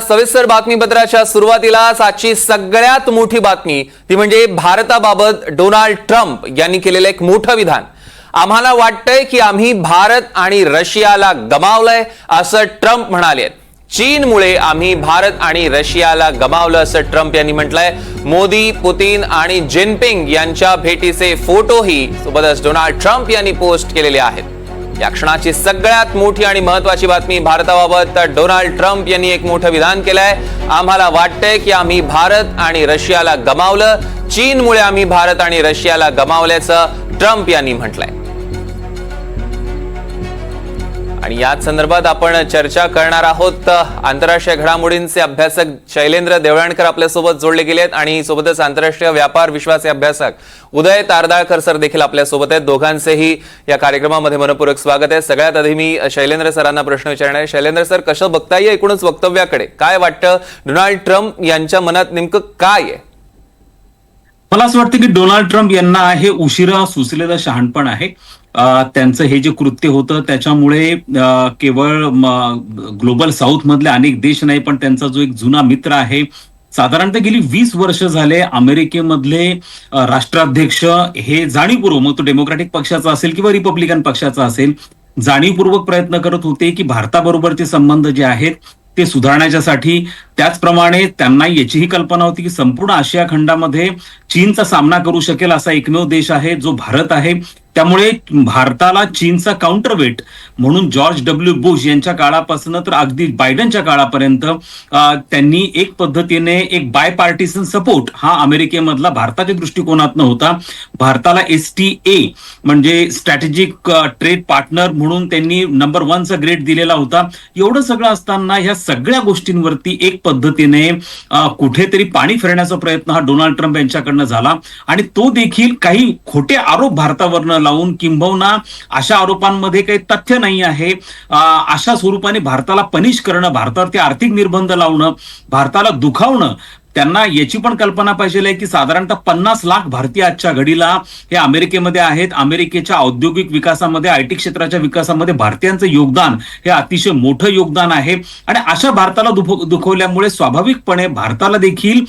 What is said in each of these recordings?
सविस्तर बातमीपत्राच्या सुरुवातीलाच आजची सगळ्यात मोठी बातमी ती म्हणजे भारताबाबत डोनाल्ड ट्रम्प यांनी केलेलं एक मोठं विधान. आम्हाला वाटतंय की आम्ही भारत आणि रशियाला गमावलंय असं ट्रम्प म्हणाले. चीनमुळे आम्ही भारत आणि रशियाला गमावलं असं ट्रम्प यांनी म्हटलंय. मोदी पुतीन आणि जिनपिंग यांच्या भेटीचे फोटोही सोबतच डोनाल्ड ट्रम्प यांनी पोस्ट केलेले आहेत. या क्षणाची सगळ्यात मोठी आणि महत्वाची बातमी भारताबाबत डोनाल्ड ट्रम्प यांनी एक मोठं विधान केलंय. आम्हाला वाटतंय की आम्ही भारत आणि रशियाला गमावलं. चीनमुळे आम्ही भारत आणि रशियाला गमावल्याचं ट्रम्प यांनी म्हटलंय. आणि याच संदर्भात आपण चर्चा करणार आहोत आंतरराष्ट्रीय घडामोडींचे अभ्यासक शैलेंद्र देवळणकर आपल्यासोबत जोडले गेलेत आणि सोबतच आंतरराष्ट्रीय व्यापार विश्वाचे अभ्यासक उदय तारदाळकर सर देखील आपल्यासोबत आहेत. दोघांचेही या कार्यक्रमामध्ये मनपूर्वक स्वागत आहे. सगळ्यात आधी मी शैलेंद्र सरांना प्रश्न विचारणार आहे. शैलेंद्र सर कसं बघता येईल एकूणच वक्तव्याकडे? काय वाटतं? डोनाल्ड ट्रम्प यांच्या मनात नेमकं काय आहे? मला असं वाटतं की डोनाल्ड ट्रम्प यांना हे उशिरा सुचलेलं शहाणपण आहे. त्यांचं हे जे कृत्य होतं त्याच्यामुळे केवळ ग्लोबल साऊथ मधले अनेक देश नाही पण त्यांचा जो एक जुना मित्र आहे साधारणतः गेली वीस वर्ष झाले अमेरिकेमधले राष्ट्राध्यक्ष हे जाणीवपूर्वक मग तो डेमोक्रॅटिक पक्षाचा असेल किंवा रिपब्लिकन पक्षाचा असेल जाणीवपूर्वक प्रयत्न करत होते की भारताबरोबरचे संबंध जे आहेत ते सुधारण्याच्यासाठी. त्याचप्रमाणे त्यांना याचीही कल्पना होती की संपूर्ण आशिया खंडामध्ये चीनचा सामना करू शकेल असा एकमेव देश आहे जो भारत आहे. त्यामुळे भारताला चीनचा काउंटरवेट म्हणून जॉर्ज डब्ल्यू बुश यांच्या काळापासून तर अगदी बायडनच्या काळापर्यंत त्यांनी एक पद्धतीने एक बाय पार्टिसन सपोर्ट हा अमेरिकेमधला भारताच्या दृष्टिकोनातनं होता. भारताला एस टी ए म्हणजे स्ट्रॅटेजिक ट्रेड पार्टनर म्हणून त्यांनी नंबर वनचा ग्रेड दिलेला होता. एवढं सगळं असताना ह्या सगळ्या गोष्टींवरती एक पद्धतीने कुठेतरी पाणी फिरण्याचा प्रयत्न हा डोनाल्ड ट्रम्प यांच्याकडनं झाला. आणि तो देखील काही खोटे आरोप भारतावरनं लावून किंबहुना अशा आरोपांमध्ये काही तथ्य नाही आहे. अशा स्वरूपाने भारताला पनिश करणं भारतावरती आर्थिक निर्बंध लावणं भारताला दुखावणं त्यांना याची पण कल्पना पाहिजे आहे की साधारणतः पन्नास लाख भारतीय आजच्या घडीला हे अमेरिकेमध्ये आहेत. अमेरिकेच्या औद्योगिक विकासामध्ये आय टी क्षेत्राच्या विकासामध्ये भारतीयांचं योगदान हे अतिशय मोठं योगदान आहे. आणि अशा भारताला दुखवल्यामुळे स्वाभाविकपणे भारताला देखील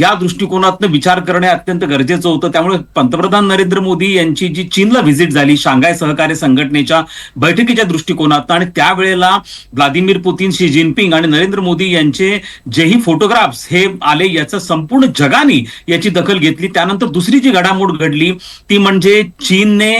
या दृष्टिकोनातनं विचार करणे अत्यंत गरजेचं होतं. त्यामुळे पंतप्रधान नरेंद्र मोदी यांची जी चीनला व्हिजिट झाली शांघाय सहकार्य संघटनेच्या बैठकीच्या दृष्टिकोनात आणि त्यावेळेला व्लादिमीर पुतीन शी जिनपिंग आणि नरेंद्र मोदी यांचे जेही फोटोग्राफ्स हे आले याचं संपूर्ण जगाने याची दखल घेतली. त्यानंतर दुसरी जी घडामोड घडली ती म्हणजे चीनने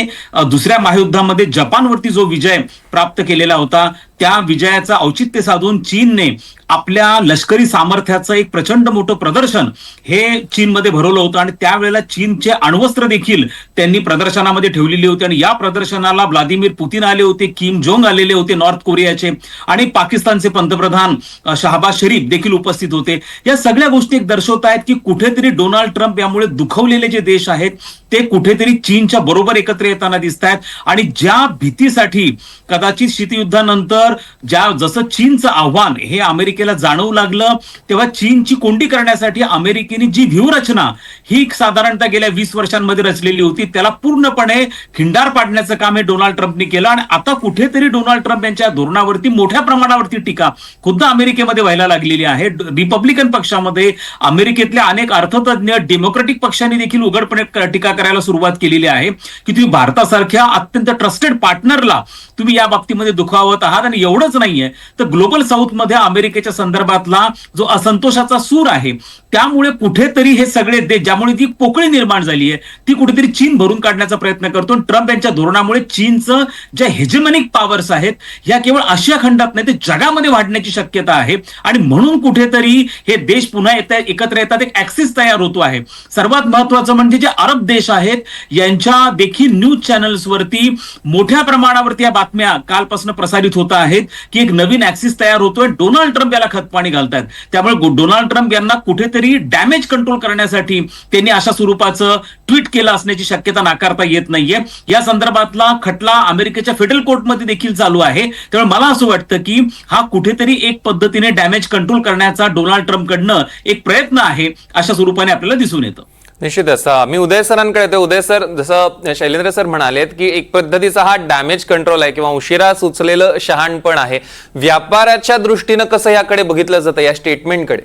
दुसऱ्या महायुद्धामध्ये जपानवरती जो विजय प्राप्त केलेला होता त्या विजयाचं औचित्य साधून चीनने आपल्या लष्करी सामर्थ्याचं एक प्रचंड मोठं प्रदर्शन हे चीनमध्ये भरवलं होतं. आणि त्यावेळेला चीनचे अण्वस्त्र देखील त्यांनी प्रदर्शनामध्ये ठेवलेली होती. आणि या प्रदर्शनाला व्लादिमीर पुतीन आले होते किम जोंग आलेले होते नॉर्थ कोरियाचे. आणि पाकिस्तानचे पंतप्रधान शहाबाज शरीफ देखील उपस्थित होते. या सगळ्या गोष्टी एक दर्शवत आहेत की कुठेतरी डोनाल्ड ट्रम्प यामुळे दुखवलेले जे देश आहेत ते कुठेतरी चीनच्या बरोबर एकत्र येताना दिसत आहेत आणि ज्या भीतीसाठी कदाचित शीतयुद्धानंतर ज्या जसं चीनचं आव्हान हे अमेरिकेला जाणवू लागलं तेव्हा चीनची कोंडी करण्यासाठी अमेरिकेने जी व्यूहरचना ही साधारणतः गेल्या वीस वर्षांमध्ये रचलेली होती त्याला पूर्णपणे खिंडार पाडण्याचं काम हे डोनाल्ड ट्रम्पने केलं आणि आता कुठेतरी डोनाल्ड ट्रम्प यांच्या धोरणावरती मोठ्या प्रमाणावरती टीका खुद्द अमेरिकेमध्ये व्हायला लागलेली आहे. रिपब्लिकन पक्षामध्ये अमेरिकेतल्या अनेक अर्थतज्ञ डेमोक्रेटिक पक्षांनी देखील उघडपणे टीका करायला सुरुवात केलेली आहे की तुम्ही भारतासारख्या अत्यंत ट्रस्टेड पार्टनरला तुम्ही या बाबतीमध्ये दुखावत आहात आणि एवढंच नाहीये. तर ग्लोबल साऊथमध्ये अमेरिकेच्या संदर्भातला जो असंतोषाचा सूर आहे त्यामुळे कुठेतरी हे सगळे देश ज्यामुळे ती पोकळी निर्माण झाली आहे ती कुठेतरी चीन भरून काढण्याचा प्रयत्न करतो. ट्रम्प यांच्या धोरणामुळे चीनचं ज्या हेजिमनिक पॉवर्स आहेत ह्या केवळ आशिया खंडात नाही ते जगामध्ये वाढण्याची शक्यता आहे. आणि म्हणून कुठेतरी हे देश पुन्हा येत एकत्र येतात एक ऍक्सिस तयार होतो आहे. सर्वात महत्वाचं म्हणजे जे अरब देश आहेत यांच्या देखील न्यूज चॅनल्सवरती मोठ्या प्रमाणावरती या बातम्या कालपासून प्रसारित होत आहेत. की एक नवीन ऍक्सिस तयार होतोय. डोनाल्ड ट्रम्प याला खतपाणी घालतात त्यामुळे डोनाल्ड ट्रम्प यांना कुठेतरी डॅमेज कंट्रोल करण्यासाठी त्यांनी अशा स्वरूपाचं ट्विट केलं असण्याची शक्यता नाकारता येत नाहीये. या संदर्भातला खटला अमेरिकेच्या फेडरल कोर्टमध्ये देखील चालू आहे. त्यामुळे मला असं वाटतं की हा कुठेतरी एक पद्धतीने डॅमेज कंट्रोल करण्याचा डोनाल्ड ट्रम्पकडनं एक प्रयत्न आहे अशा स्वरूपाने आपल्याला दिसून येतं. निश्चितच मी उदय सरांकडे येतो उदय सर जसं शैलेंद्र सर म्हणालेत की एक पद्धतीचा हा डॅमेज कंट्रोल आहे किंवा उशिरा सुचलेलं शहाणपण आहे. व्यापाराच्या दृष्टीनं कसं याकडे बघितलं जातं या स्टेटमेंटकडे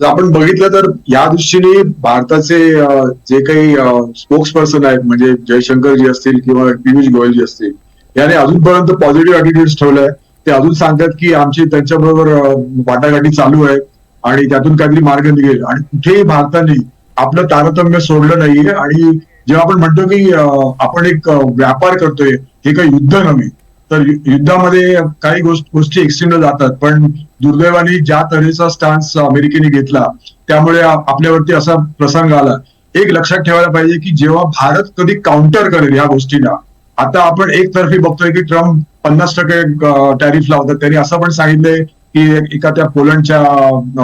जर आपण बघितलं तर या दृष्टीने भारताचे जे काही स्पोक्स पर्सन आहेत म्हणजे जयशंकर जी असतील किंवा पियुष गोयल जी असतील याने अजूनपर्यंत पॉझिटिव्ह अटिट्यूड ठेवलाय ते अजून सांगतात की आमची त्यांच्याबरोबर वाटाघाटी चालू आहे आणि त्यातून काहीतरी मार्ग निघेल. आणि कुठेही भारताने आपलं तारतम्य सोडलं नाहीये. आणि जेव्हा आपण म्हणतो की आपण एक व्यापार करतोय हे काही युद्ध नव्हे. तर युद्धामध्ये काही गोष्ट गोष्टी एक्सट्रीमला जातात. पण दुर्दैवाने ज्या तऱ्हेचा स्टान्स अमेरिकेने घेतला त्यामुळे आपल्यावरती असा प्रसंग आला. एक लक्षात ठेवायला पाहिजे की जेव्हा भारत कधी काउंटर करेल या गोष्टीला आता आपण एकतर्फी बघतोय की ट्रम्प पन्नास टक्के टॅरिफ लावतात. त्यांनी असं पण सांगितलंय की एका त्या पोलंडच्या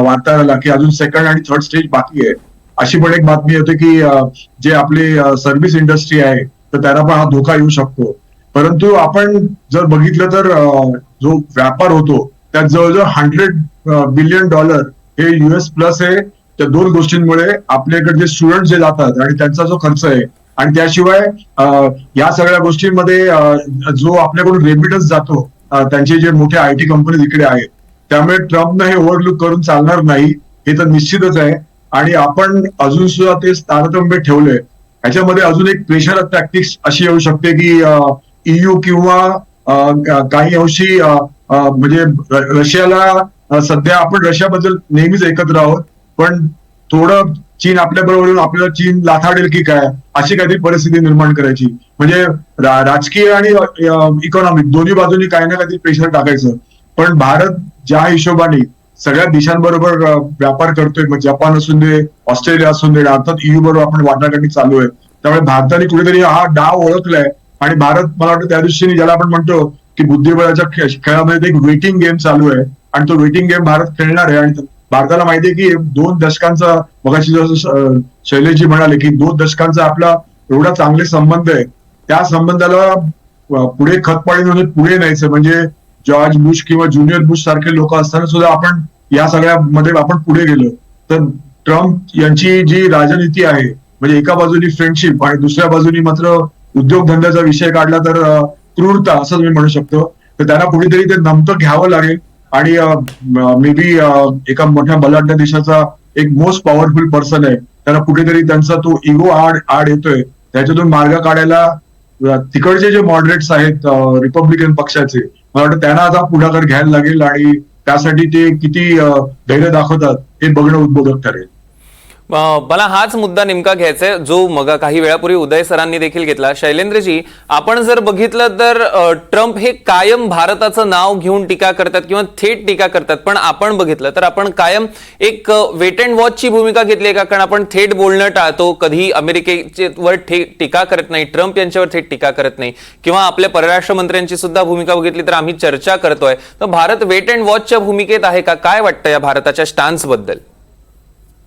वार्ताहराला की अजून सेकंड आणि थर्ड स्टेज बाकी आहे. अशी पण एक बातमी होती की जे आपली सर्व्हिस इंडस्ट्री आहे तर त्यांना पण हा धोका येऊ शकतो. परंतु आपण जर बघितलं तर जो व्यापार होतो त्यात जवळजवळ हंड्रेड बिलियन डॉलर हे युएस प्लस हे त्या दोन गोष्टींमुळे आपल्याकडे जे स्टुडंट जे जातात आणि त्यांचा जो खर्च आहे आणि त्याशिवाय या सगळ्या गोष्टींमध्ये जो आपल्याकडून रेमिटन्स जातो त्यांचे जे मोठे आय टी कंपनीज इकडे आहेत त्यामुळे ट्रम्पनं हे ओव्हरलुक करून चालणार नाही हे तर निश्चितच आहे. आणि आपण अजून सुद्धा ते तारतम्य ठेवलंय. ह्याच्यामध्ये अजून एक प्रेशर टॅक्टिक्स अशी येऊ शकते की ईयू किंवा काही अंशी म्हणजे रशियाला सध्या आपण रशियाबद्दल नेहमीच एकत्र आहोत पण थोडं चीन आपल्या बरोबर येऊन आपल्याला चीन लाथाडेल की काय अशी काहीतरी परिस्थिती निर्माण करायची. म्हणजे राजकीय आणि इकॉनॉमिक दोन्ही बाजूनी काही ना काहीतरी प्रेशर टाकायचं. पण भारत ज्या हिशोबाने सगळ्या देशांबरोबर व्यापार करतोय मग जपान असून दे ऑस्ट्रेलिया असून दे अर्थात EU बरोबर आपण वाटाघाटी चालू आहे. त्यामुळे भारताने कुठेतरी हा डाव ओळखलाय. आणि भारत मला वाटतं त्या दृष्टीने ज्याला आपण म्हणतो की बुद्धिबळाच्या खेळामध्ये एक वेटिंग गेम चालू आहे. आणि तो वेटिंग गेम भारत खेळणार आहे. आणि भारताला माहिती आहे की दोन दशकांचा मगाशी जसं शैलेशजी म्हणाले की दोन दशकांचा आपला एवढा चांगले संबंध आहे. त्या संबंधाला पुढे खतपाणी पुढे न्यायचं म्हणजे जॉर्ज बुश किंवा ज्युनियर बुश सारखे लोक असताना सुद्धा आपण या सगळ्यामध्ये आपण पुढे गेलो. तर ट्रम्प यांची जी राजनीती आहे म्हणजे एका बाजूनी फ्रेंडशिप आणि दुसऱ्या बाजूनी मात्र उद्योगधंद्याचा विषय काढला तर क्रूरता असं मी म्हणू शकतो. तर त्यांना कुठेतरी ते नमतं घ्यावं लागेल. आणि मे बी एका मोठ्या बलाढ्य देशाचा एक मोस्ट पॉवरफुल पर्सन आहे. त्यांना कुठेतरी त्यांचा तो इगो आड आड येतोय. त्याच्यातून मार्ग काढायला तिकडचे जे मॉडरेट्स आहेत रिपब्लिकन पक्षाचे मला वाटतं त्यांना आता पुढाकार घ्यायला लागेल आणि त्यासाठी ते किती धैर्य दाखवतात हे बघणं उद्बोधक ठरेल. मला हाच मुद्दा नेमका घ्यायचा आहे जो मग काही वेळापूर्वी उदय सरांनी देखील घेतला. शैलेंद्रजी आपण जर बघितलं तर ट्रम्प हे कायम भारताचं नाव घेऊन टीका करतात किंवा थेट टीका करतात पण आपण बघितलं तर आपण कायम एक वेट अँड वॉचची भूमिका घेतली आहे का? कारण आपण थेट बोलणं टाळतो कधी अमेरिकेवर थेट टीका करत नाही ट्रम्प यांच्यावर थेट टीका करत नाही किंवा आपल्या परराष्ट्र मंत्र्यांची सुद्धा भूमिका बघितली तर आम्ही चर्चा करतोय. तर भारत वेट अँड वॉचच्या भूमिकेत आहे का? काय वाटतं या भारताच्या स्टान्सबद्दल?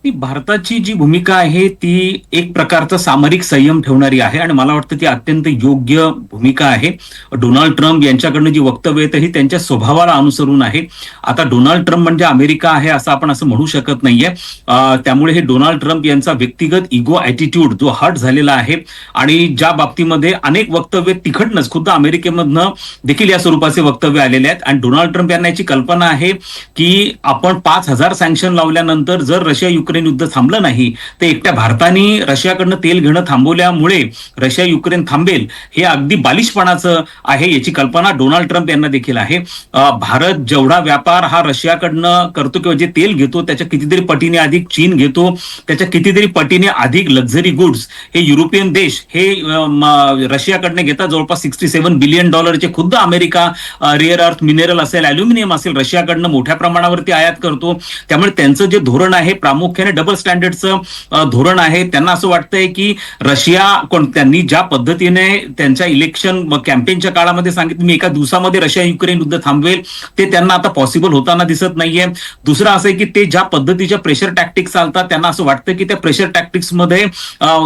ती भारताची जी भूमिका आहे ती एक प्रकारचा सामरिक संयम ठेवणारी आहे आणि मला वाटतं ती अत्यंत योग्य भूमिका आहे. डोनाल्ड ट्रम्प यांच्याकडनं जी वक्तव्य येतं ही त्यांच्या स्वभावाला अनुसरून आहे. आता डोनाल्ड ट्रम्प म्हणजे अमेरिका आहे असं आपण असं म्हणू शकत नाहीये. त्यामुळे हे डोनाल्ड ट्रम्प यांचा व्यक्तिगत इगो ॲटिट्यूड जो हट झालेला आहे आणि ज्या बाबतीमध्ये अनेक वक्तव्य तिखटनच खुद्द अमेरिकेमधनं देखील या स्वरूपाचे वक्तव्य आलेले आहेत. आणि डोनाल्ड ट्रम्प यांना याची कल्पना आहे की आपण पाच हजार सँक्शन लावल्यानंतर जर रशिया युक्रेन युक्रेन युद्ध थांबलं नाही. तर एकट्या भारताने रशियाकडनं तेल घेणं थांबवल्यामुळे रशिया युक्रेन थांबेल हे अगदी बालिशपणाचं आहे याची कल्पना डोनाल्ड ट्रम्प यांना देखील आहे. भारत जेवढा व्यापार हा रशियाकडनं करतो किंवा जे तेल घेतो त्याच्या कितीतरी पटीने अधिक चीन घेतो त्याच्या कितीतरी पटीने अधिक लक्झरी गुड्स हे युरोपियन देश हे रशियाकडनं घेतात जवळपास सिक्स्टी सेव्हन बिलियन डॉलरचे खुद्द अमेरिका रिअर अर्थ मिनरल असेल अल्युमिनियम असेल रशियाकडनं मोठ्या प्रमाणावरती आयात करतो. त्यामुळे त्यांचं जे धोरण आहे प्रामुख्याने डबल स्टँडर्डचं धोरण आहे. त्यांना असं वाटतंय की रशिया कोण त्यांनी ज्या पद्धतीने त्यांच्या इलेक्शन कॅम्पेनच्या काळामध्ये सांगितलं मी एका दिवसामध्ये रशिया युक्रेन युद्ध थांबवेल ते त्यांना आता पॉसिबल होताना दिसत नाहीये. दुसरं असं आहे की ते ज्या पद्धतीच्या प्रेशर टॅक्टिक्स चालतात त्यांना असं वाटतं की त्या प्रेशर टॅक्टिक्समध्ये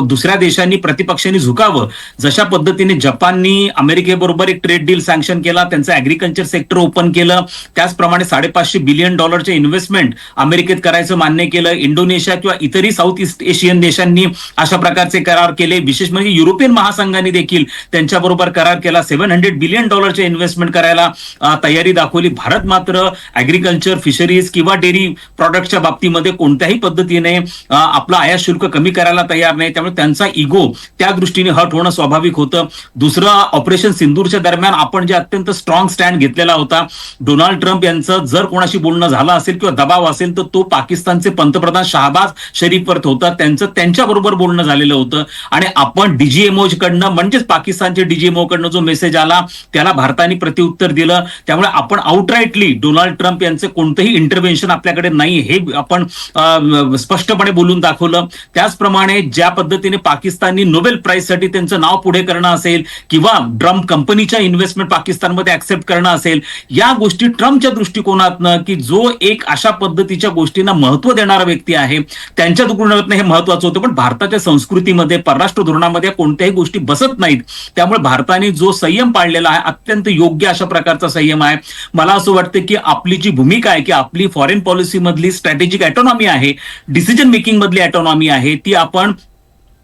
दुसऱ्या देशांनी प्रतिपक्षांनी झुकावं. जशा पद्धतीने जपाननी अमेरिकेबरोबर एक ट्रेड डील सँक्शन केला त्यांचं अॅग्रिकल्चर सेक्टर ओपन केलं त्याचप्रमाणे साडेपाचशे बिलियन डॉलरचे इन्व्हेस्टमेंट अमेरिकेत करायचं मान्य केलं इंडो इंडोनेशिया किंवा इतरही साऊथ ईस्ट एशियन देशांनी अशा प्रकारचे करार केले. विशेष म्हणजे युरोपियन महासंघाने देखील त्यांच्याबरोबर करार केला. सेव्हन हंड्रेड बिलियन डॉलरचे इन्व्हेस्टमेंट करायला तयारी दाखवली. भारत मात्र अॅग्रिकल्चर फिशरीज किंवा डेअरी प्रॉडक्टच्या बाबतीमध्ये कोणत्याही पद्धतीने आपला आयात शुल्क कमी करायला तयार नाही. त्यामुळे त्यांचा इगो त्या दृष्टीने हट होणं स्वाभाविक होतं. दुसरं ऑपरेशन सिंदूरच्या दरम्यान आपण जे अत्यंत स्ट्रॉंग स्टँड घेतलेला होता डोनाल्ड ट्रम्प यांचं जर कोणाशी बोलणं झालं असेल किंवा दबाव असेल तर तो पाकिस्तानचे पंतप्रधान शरीफ परत होता त्यांचं त्यांच्याबरोबर बोलणं झालेलं होतं. आणि आपण डीजीएमओ कडनं म्हणजेच पाकिस्तानचे डीजीएमओ कडनं जो मेसेज आला त्याला भारताने प्रतिउत्तर दिलं. त्यामुळे आपण आउटराईटली डोनाल्ड ट्रम्प यांचे कोणतंही इंटरव्हेन्शन आपल्याकडे नाही हे आपण स्पष्टपणे बोलून दाखवलं. त्याचप्रमाणे ज्या पद्धतीने पाकिस्ताननी नोबेल प्राईजसाठी त्यांचं नाव पुढे करणं असेल किंवा ट्रम्प कंपनीच्या इन्व्हेस्टमेंट पाकिस्तानमध्ये ऍक्सेप्ट करणं असेल या गोष्टी ट्रम्पच्या दृष्टिकोनातनं की जो एक अशा पद्धतीच्या गोष्टींना महत्त्व देणारा व्यक्ती आहे त्यांच्या दृष्टिकोनातनं हे महत्वाचं होतं पण भारताच्या संस्कृतीमध्ये परराष्ट्र धोरणामध्ये कोणत्याही गोष्टी बसत नाहीत. त्यामुळे भारताने जो संयम पाळलेला आहे अत्यंत योग्य अशा प्रकारचा संयम आहे. मला असं वाटतं की आपली जी भूमिका आहे की आपली फॉरेन पॉलिसीमधली स्ट्रॅटेजिक ऑटोनॉमी आहे डिसिजन मेकिंग मधली ऑटोनॉमी आहे ती आपण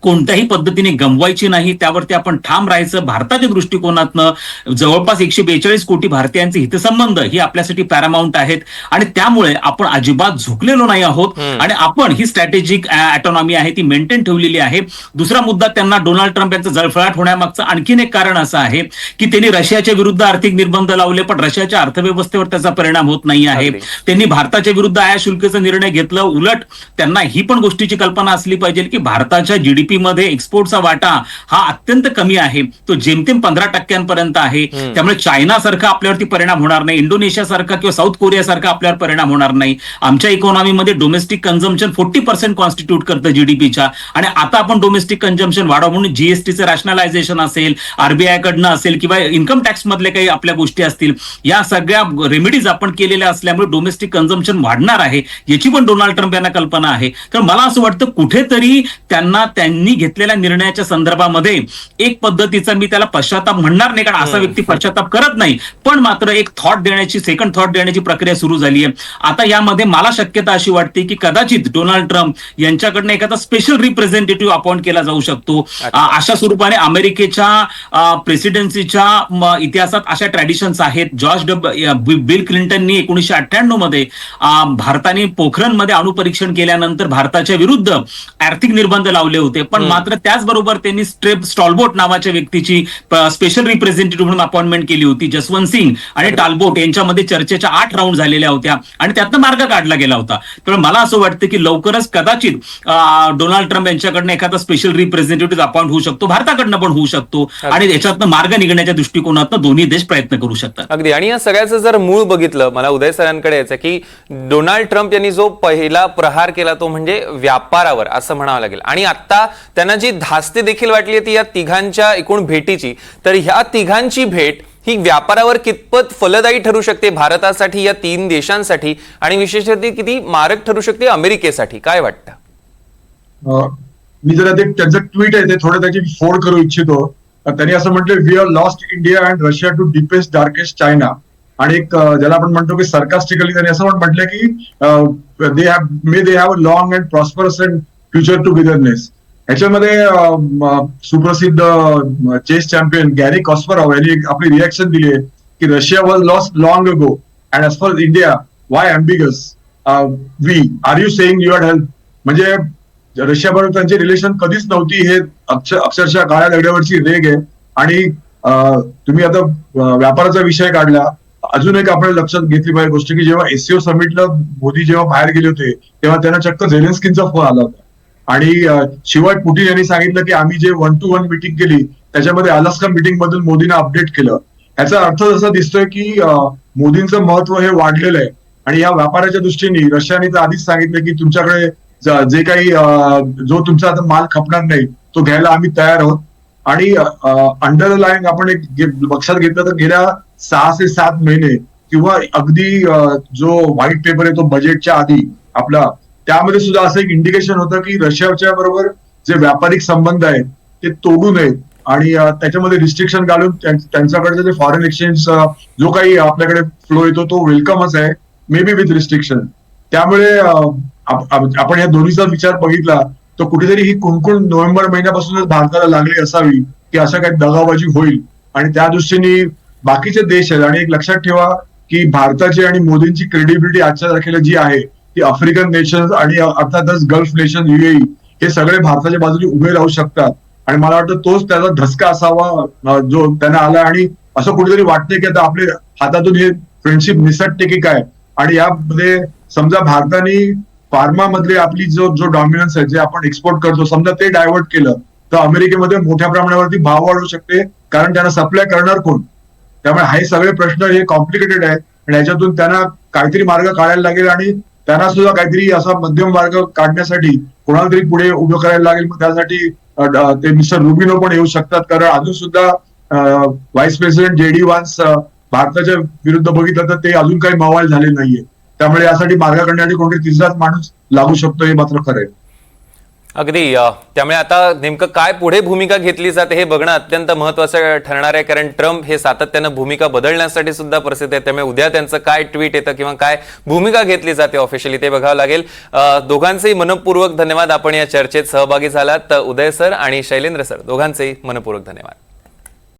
कोणत्याही पद्धतीने गमवायची नाही त्यावरती आपण ठाम राहायचं. भारताच्या दृष्टिकोनातनं जवळपास एकशे बेचाळीस कोटी भारतीयांचे हितसंबंध ही आपल्यासाठी पॅरामाऊंट आहेत. आणि त्यामुळे आपण अजिबात झुकलेलो नाही आहोत. आणि आपण ही स्ट्रॅटेजिक ऑटोनॉमी आहे ती मेंटेन ठेवलेली आहे. दुसरा मुद्दा त्यांना डोनाल्ड ट्रम्प यांचं जळफळाट होण्यामागचं आणखीन एक कारण असं आहे की त्यांनी रशियाच्या विरुद्ध आर्थिक निर्बंध लावले पण रशियाच्या अर्थव्यवस्थेवर त्याचा परिणाम होत नाही आहे. त्यांनी भारताच्या विरुद्ध आयात शुल्काचा निर्णय घेतला. उलट त्यांना ही पण गोष्टीची कल्पना असली पाहिजे की भारताच्या जीडीपी मध्ये एक्सपोर्टचा वाटा हा अत्यंत कमी आहे. तो जेमतेम पंधरा टक्क्यांपर्यंत आहे. त्यामुळे चायना सारखा आपल्यावरती परिणाम होणार नाही. इंडोनेशिया सारखा किंवा साऊथ कोरिया सारखा आपल्यावर परिणाम होणार नाही. आमच्या इकॉनॉमीमध्ये domestic consumption forty percent constitute करतं जीडीपीच्या आणि आता आपण डोमेस्टिक कन्झम्पन वाढव म्हणून जीएसटीचं रॅशनलायझेशन असेल आरबीआय कडनं असेल किंवा इन्कम टॅक्स मधले काही आपल्या गोष्टी असतील या सगळ्या रेमेडीज आपण केलेल्या असल्यामुळे डोमेस्टिक कन्झम्पन वाढणार आहे. याची पण डोनाल्ड ट्रम्प यांना कल्पना आहे. तर मला असं वाटतं कुठेतरी त्यांना त्यांनी घेतलेल्या निर्णयाच्या संदर्भामध्ये एक पद्धतीचा मी त्याला पश्चाताप म्हणणार नाही कारण असा. व्यक्ती पश्चाताप करत नाही. पण मात्र एक थॉट देण्याची सेकंड थॉट देण्याची प्रक्रिया सुरू झाली आहे आता यामध्ये मला शक्यता अशी वाटते की कदाचित डोनाल्ड ट्रम्प यांच्याकडनं एखादा स्पेशल रिप्रेझेंटेटिव्ह अपॉइंट केला जाऊ शकतो. अशा स्वरूपाने अमेरिकेच्या प्रेसिडेन्सीच्या इतिहासात अशा ट्रॅडिशन्स आहेत. जॉर्ज डब या, बि- बिल क्लिंटननी एकोणीशे अठ्ठ्याण्णवमध्ये भारताने पोखरणमध्ये अणुपरीक्षण केल्यानंतर भारताच्या विरुद्ध आर्थिक निर्बंध लावले होते. पण. मात्र त्याचबरोबर त्यांनी स्ट्रेप स्टॉलबोट नावाच्या व्यक्तीची स्पेशल रिप्रेझेंटेटिव्ह म्हणून अपॉइंटमेंट केली होती जसवंत सिंग आणि. टालबोट यांच्यामध्ये चर्चेच्या आठ राऊंड झालेल्या होत्या आणि त्यातनं मार्ग काढला गेला होता. तर मला असं वाटतं की लवकरच कदाचित डोनाल्ड ट्रम्प यांच्याकडनं एखादा स्पेशल रिप्रेझेंटेटिव्ह अपॉइंट होऊ शकतो भारताकडनं पण होऊ शकतो आणि याच्यातनं मार्ग निघण्याच्या दृष्टिकोनातनं दोन्ही देश प्रयत्न करू शकतात. अगदी. आणि या सगळ्याचं जर मूळ बघितलं मला उदय सरांकडे यायचं की डोनाल्ड ट्रम्प यांनी जो पहिला प्रहार केला तो म्हणजे व्यापारावर असं म्हणावं लागेल. आणि आता त्यांना जी धास्ती देखील वाटली ती या तिघांच्या एकूण भेटीची. तर ह्या तिघांची भेट ही व्यापारावर कितपत फलदायी ठरू शकते भारतासाठी या तीन देशांसाठी आणि विशेषतः ती किती मारक ठरू शकते अमेरिकेसाठी? काय वाटतं? मी जरा ते त्यांचं ट्विट आहे ते थोडं त्याची फोड करू इच्छितो. त्यांनी असं म्हटलं we are lost India and Russia to deepest darkest China आणि एक ज्याला आपण म्हणतो की सरकास्टिकली त्यांनी असं पण म्हटलं की they have may they have a long and prosperous and future to togetherness ह्याच्यामध्ये सुप्रसिद्ध चेस चॅम्पियन गॅरी कॉस्परॉव यांनी आपली रिॲक्शन दिली आहे की Russia was lost long ago and as for India why ambiguous we are you saying your help म्हणजे Russia बरोबर त्यांची रिलेशन कधीच नव्हती हे अक्षर अक्षरशः काळ्या दगड्यावरची रेग आहे. आणि तुम्ही आता व्यापाराचा विषय काढला. अजून एक आपण लक्षात घेतली पाहिजे गोष्ट की जेव्हा एससीओ समिटला मोदी जेव्हा बाहेर गेले होते तेव्हा त्यांना चक्क झेलेन्स्कीनचा फोन आला होता. आणि शिवाय पुटीन यांनी सांगितलं की आम्ही जे वन टू वन मिटिंग केली त्याच्यामध्ये अलास्का मिटिंग मधून मोदींना अपडेट केलं. याचा अर्थ असा दिसतोय की मोदींचं महत्त्व हे वाढलेलं आहे. आणि या व्यापाराच्या दृष्टीने रशियाने तर आधीच सांगितलं की तुमच्याकडे जे काही जो तुमचा आता माल खपणार नाही तो घ्यायला आम्ही तयार आहोत. आणि अंडर लाईन आपण एक लक्षात घेतलं तर गेल्या सहा ते सात महिने किंवा अगदी जो व्हाईट पेपर आहे तो बजेटच्या आधी आपला त्यामध्ये सुद्धा असं एक इंडिकेशन होतं की रशियाच्या बरोबर जे व्यापारिक संबंध आहेत ते तोडू नयेत. आणि त्याच्यामध्ये रिस्ट्रिक्शन घालून त्यांच्याकडे त्यांच्याकडचं जे फॉरेन एक्सचेंज जो काही आपल्याकडे फ्लो येतो तो वेलकमच आहे मे बी विथ रिस्ट्रिक्शन त्यामुळे आपण या दोन्हीचा विचार बघितला तर कुठेतरी ही कुणकुण नोव्हेंबर महिन्यापासूनच भारताला लागली असावी की अशा काही दगाबाजी होईल. आणि त्या दृष्टीने बाकीचे देश आहेत आणि एक लक्षात ठेवा की भारताची आणि मोदींची क्रेडिबिलिटी आजच्या तारखेला जी आहे की आफ्रिकन नेशन आणि अर्थातच गल्फ नेशन युएई हे सगळे भारताच्या बाजूने उभे राहू शकतात. आणि मला वाटतं तोच त्याचा धसका असावा जो त्यांना आला आणि असं कुठेतरी वाटतंय की आता आपले हातातून हे फ्रेंडशिप निसटते की काय? आणि यामध्ये समजा भारताने फार्मामधले आपली जो जो डॉमिनन्स आहे जे आपण एक्सपोर्ट करतो समजा ते डायव्हर्ट केलं तर अमेरिकेमध्ये मोठ्या प्रमाणावरती भाव वाढू शकते कारण त्यांना सप्लाय करणार कोण? त्यामुळे हे सगळे प्रश्न हे कॉम्प्लिकेटेड आहे आणि याच्यातून त्यांना काहीतरी मार्ग काढायला लागेल आणि त्यांना सुद्धा काहीतरी असा मध्यम मार्ग काढण्यासाठी कोणाला तरी पुढे उभं करायला लागेल मग त्यासाठी ते मिस्टर रुबिनो पण येऊ शकतात. कारण अजून सुद्धा vice president J D Vance भारताच्या विरुद्ध बघितलं तर ते अजून काही मवाल झाले नाहीये. त्यामुळे यासाठी मार्ग काढण्यासाठी कोणतरी तिसराच माणूस लागू शकतो हे मात्र खरं आहे. अगदी त्यामुळे आता नेमकं काय पुढे भूमिका घेतली जाते हे बघणं अत्यंत महत्वाचं ठरणार आहे. कारण ट्रम्प हे सातत्यानं भूमिका बदलण्यासाठी सुद्धा प्रसिद्ध आहे त्यामुळे उद्या त्यांचं काय ट्विट येतं किंवा काय भूमिका घेतली जाते ऑफिशियली ते बघावं लागेल. दोघांचेही मनपूर्वक धन्यवाद. आपण या चर्चेत सहभागी झालात. उदय सर आणि शैलेंद्र सर दोघांचेही मनपूर्वक धन्यवाद.